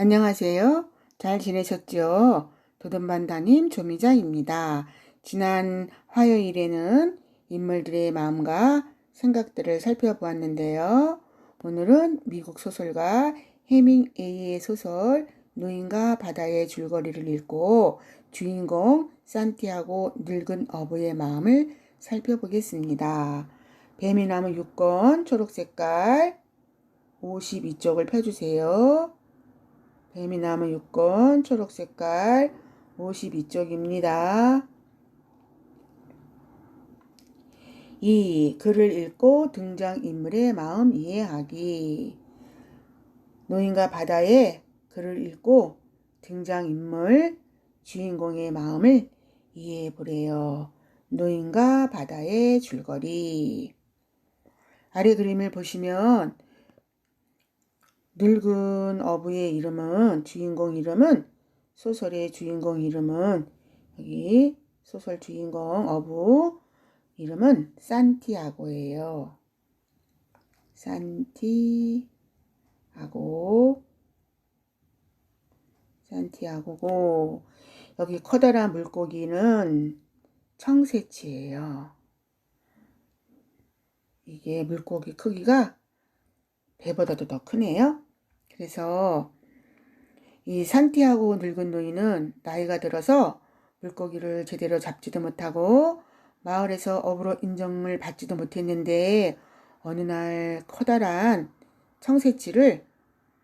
안녕하세요. 잘 지내셨죠? 도전반다님 조미자입니다. 지난 화요일에는 인물들의 마음과 생각들을 살펴보았는데요. 오늘은 미국 소설가 해밍에이의 소설 노인과 바다의 줄거리를 읽고 주인공 산티아고 늙은 어부의 마음을 살펴보겠습니다. 뱀이나무 6권 초록색깔 52쪽을 펴주세요. 뱀이나무 6권 초록 색깔 52쪽입니다. 이 글을 읽고 등장인물의 마음 이해하기. 노인과 바다의 글을 읽고 등장인물 주인공의 마음을 이해해 보래요. 노인과 바다의 줄거리. 아래 그림을 보시면 늙은 어부의 이름은 주인공 이름은 소설의 주인공 이름은 여기 소설 주인공 어부 이름은 산티아고예요. 산티아고 산티아고고 여기 커다란 물고기는 청새치예요. 이게 물고기 크기가 배보다도 더 크네요. 그래서 이 산티아고 늙은 노인은 나이가 들어서 물고기를 제대로 잡지도 못하고 마을에서 업으로 인정을 받지도 못했는데 어느 날 커다란 청새치를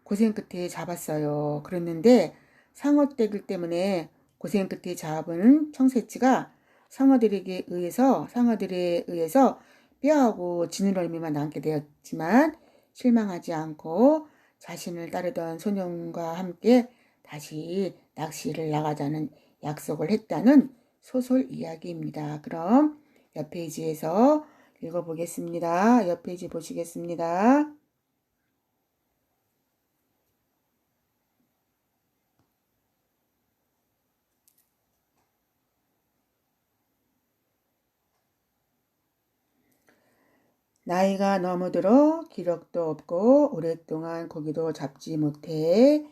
고생 끝에 잡았어요. 그랬는데 상어떼들 때문에 고생 끝에 잡은 청새치가 상어들에게 의해서 상어들에 의해서 뼈하고 지느러미만 남게 되었지만 실망하지 않고 자신을 따르던 소년과 함께 다시 낚시를 나가자는 약속을 했다는 소설 이야기입니다. 그럼 옆 페이지에서 읽어보겠습니다. 옆 페이지 보시겠습니다. 나이가 너무 들어 기력도 없고 오랫동안 고기도 잡지 못해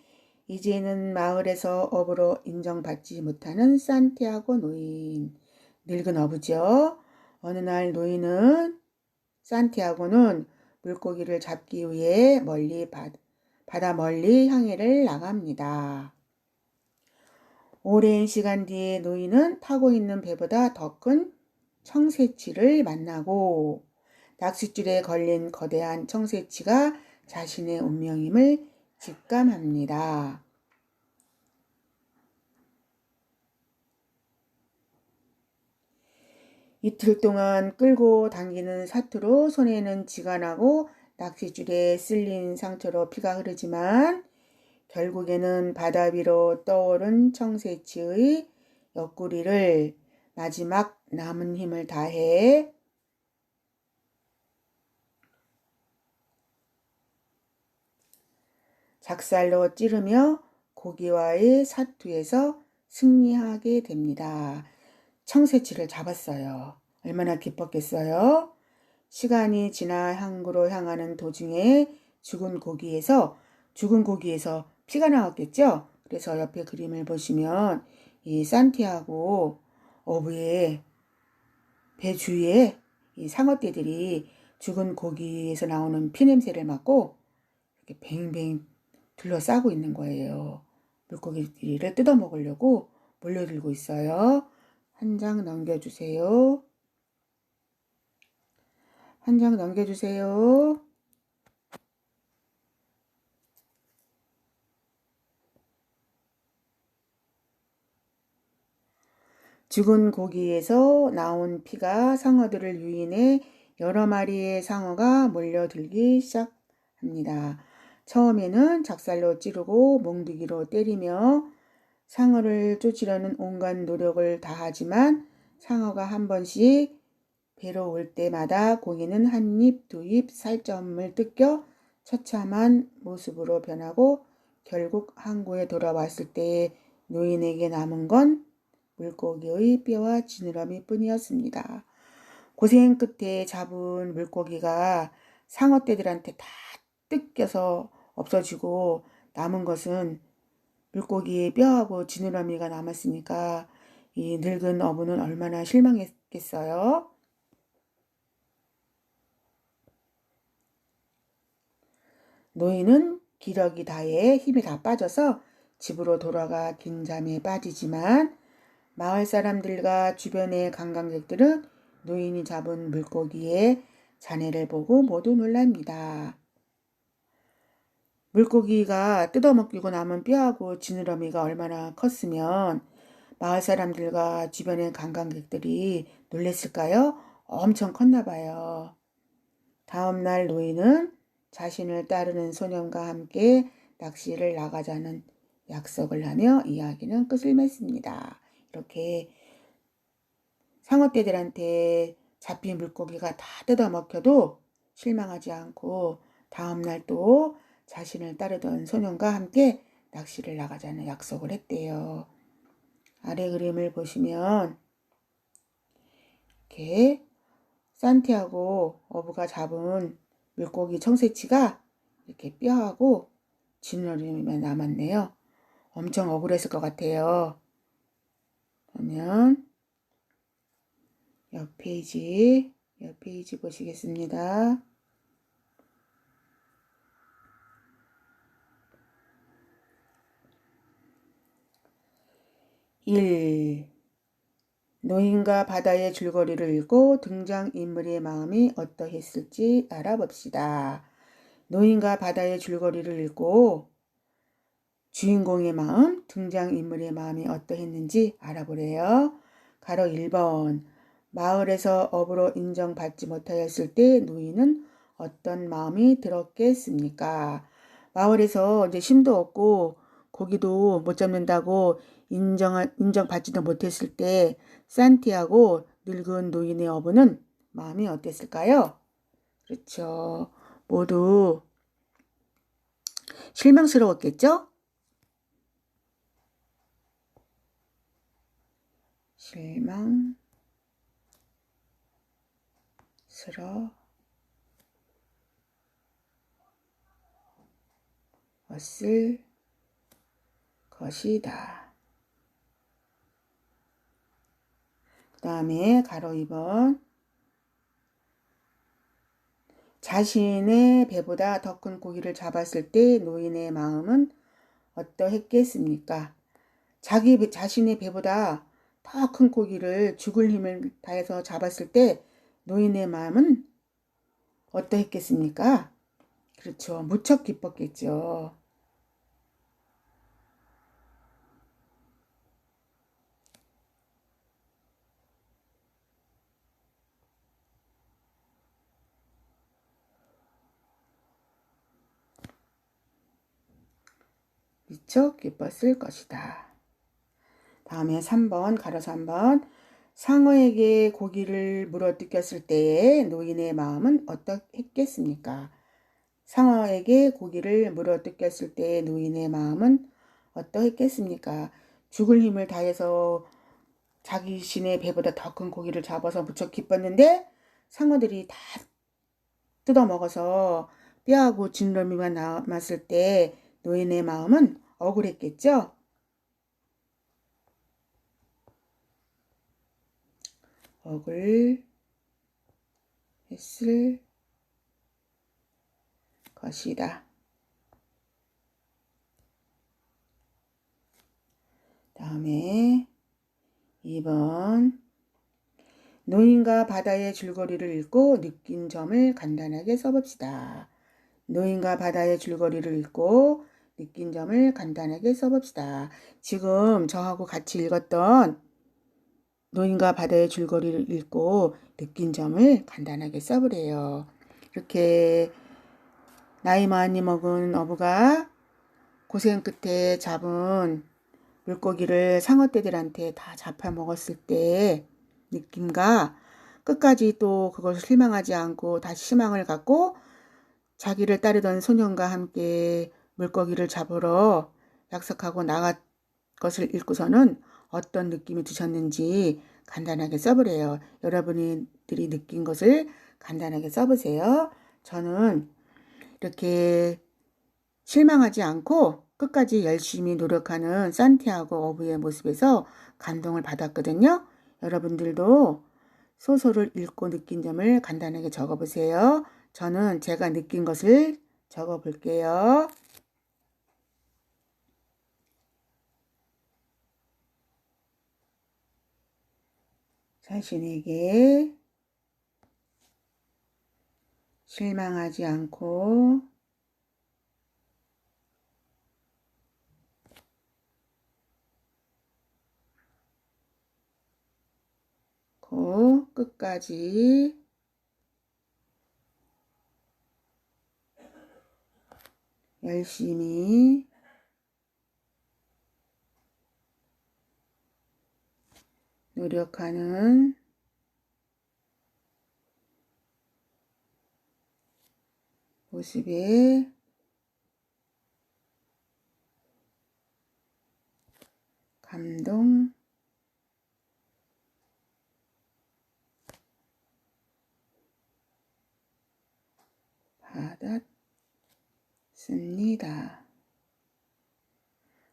이제는 마을에서 업으로 인정받지 못하는 산티아고 노인 늙은 어부죠. 어느 날 노인은 산티아고는 물고기를 잡기 위해 멀리 바다 멀리 항해를 나갑니다. 오랜 시간 뒤에 노인은 타고 있는 배보다 더 큰 청새치를 만나고 낚싯줄에 걸린 거대한 청새치가 자신의 운명임을 직감합니다. 이틀 동안 끌고 당기는 사투로 손에는 지가 나고 낚싯줄에 쓸린 상처로 피가 흐르지만 결국에는 바다 위로 떠오른 청새치의 옆구리를 마지막 남은 힘을 다해 작살로 찌르며 고기와의 사투에서 승리하게 됩니다. 청새치를 잡았어요. 얼마나 기뻤겠어요? 시간이 지나 항구로 향하는 도중에 죽은 고기에서 죽은 고기에서 피가 나왔겠죠? 그래서 옆에 그림을 보시면 이 산티아고 어부의 배 주위에 이 상어떼들이 죽은 고기에서 나오는 피 냄새를 맡고 이렇게 뱅뱅 둘러싸고 있는 거예요. 물고기를 뜯어 먹으려고 몰려들고 있어요. 한 장 넘겨주세요. 한 장 넘겨주세요. 죽은 고기에서 나온 피가 상어들을 유인해 여러 마리의 상어가 몰려들기 시작합니다. 처음에는 작살로 찌르고 몽둥이로 때리며 상어를 쫓으려는 온갖 노력을 다하지만 상어가 한 번씩 배로 올 때마다 고기는 한 입, 두 입 살점을 뜯겨 처참한 모습으로 변하고 결국 항구에 돌아왔을 때 노인에게 남은 건 물고기의 뼈와 지느러미 뿐이었습니다. 고생 끝에 잡은 물고기가 상어떼들한테 다 뜯겨서 없어지고 남은 것은 물고기의 뼈하고 지느러미가 남았으니까 이 늙은 어부는 얼마나 실망했겠어요. 노인은 기력이 다해 힘이 다 빠져서 집으로 돌아가 긴 잠에 빠지지만 마을 사람들과 주변의 관광객들은 노인이 잡은 물고기의 잔해를 보고 모두 놀랍니다. 물고기가 뜯어먹히고 남은 뼈하고 지느러미가 얼마나 컸으면 마을 사람들과 주변의 관광객들이 놀랬을까요? 엄청 컸나 봐요. 다음날 노인은 자신을 따르는 소년과 함께 낚시를 나가자는 약속을 하며 이야기는 끝을 맺습니다. 이렇게 상어떼들한테 잡힌 물고기가 다 뜯어먹혀도 실망하지 않고 다음날 또 자신을 따르던 소년과 함께 낚시를 나가자는 약속을 했대요. 아래 그림을 보시면 이렇게 산티아고 어부가 잡은 물고기 청새치가 이렇게 뼈하고 지느러미만 남았네요. 엄청 억울했을 것 같아요. 그러면 옆 페이지, 옆 페이지 보시겠습니다. 일 노인과 바다의 줄거리를 읽고 등장인물의 마음이 어떠했을지 알아봅시다. 노인과 바다의 줄거리를 읽고 주인공의 마음, 등장인물의 마음이 어떠했는지 알아보래요. 가로 1번. 마을에서 업으로 인정받지 못하였을 때 노인은 어떤 마음이 들었겠습니까? 마을에서 이제 힘도 없고 고기도 못 잡는다고 인정 인정받지도 못했을 때 산티아고 늙은 노인의 어부는 마음이 어땠을까요? 그렇죠. 모두 실망스러웠겠죠? 실망 스러웠을 것이다. 그 다음에 가로 2번 자신의 배보다 더 큰 고기를 잡았을 때 노인의 마음은 어떠했겠습니까? 자기 자신의 배보다 더 큰 고기를 죽을 힘을 다해서 잡았을 때 노인의 마음은 어떠했겠습니까? 그렇죠. 무척 기뻤겠죠. 미쳐 기뻤을 것이다. 다음에 3번, 가로 3번. 상어에게 고기를 물어뜯겼을 때에 노인의 마음은 어떠했겠습니까? 상어에게 고기를 물어뜯겼을 때에 노인의 마음은 어떠했겠습니까? 죽을 힘을 다해서 자기 신의 배보다 더 큰 고기를 잡아서 무척 기뻤는데 상어들이 다 뜯어먹어서 뼈하고 진러미만 남았을 때 노인의 마음은 억울했겠죠? 억울 했을 것이다. 다음에 2번 노인과 바다의 줄거리를 읽고 느낀 점을 간단하게 써봅시다. 노인과 바다의 줄거리를 읽고 느낀 점을 간단하게 써봅시다. 지금 저하고 같이 읽었던 노인과 바다의 줄거리를 읽고 느낀 점을 간단하게 써보래요. 이렇게 나이 많이 먹은 어부가 고생 끝에 잡은 물고기를 상어떼들한테 다 잡아먹었을 때 느낌과 끝까지 또 그걸 실망하지 않고 다시 희망을 갖고 자기를 따르던 소년과 함께 물고기를 잡으러 약속하고 나갔 것을 읽고서는 어떤 느낌이 드셨는지 간단하게 써보래요. 여러분들이 느낀 것을 간단하게 써보세요. 저는 이렇게 실망하지 않고 끝까지 열심히 노력하는 산티아고 어부의 모습에서 감동을 받았거든요. 여러분들도 소설을 읽고 느낀 점을 간단하게 적어보세요. 저는 제가 느낀 것을 적어볼게요. 자신에게 실망하지 않고 고 끝까지 열심히 노력하는 모습에 감동 받았습니다.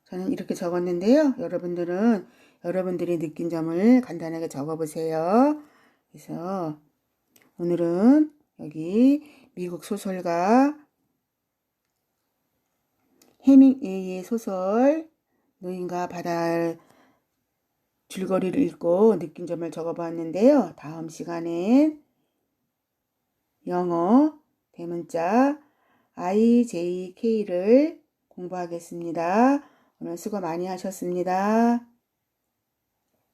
저는 이렇게 적었는데요. 여러분들은 여러분들이 느낀 점을 간단하게 적어보세요. 그래서 오늘은 여기 미국 소설가 해밍웨이의 소설 노인과 바다의 줄거리를 읽고 느낀 점을 적어보았는데요. 다음 시간엔 영어 대문자 IJK를 공부하겠습니다. 오늘 수고 많이 하셨습니다.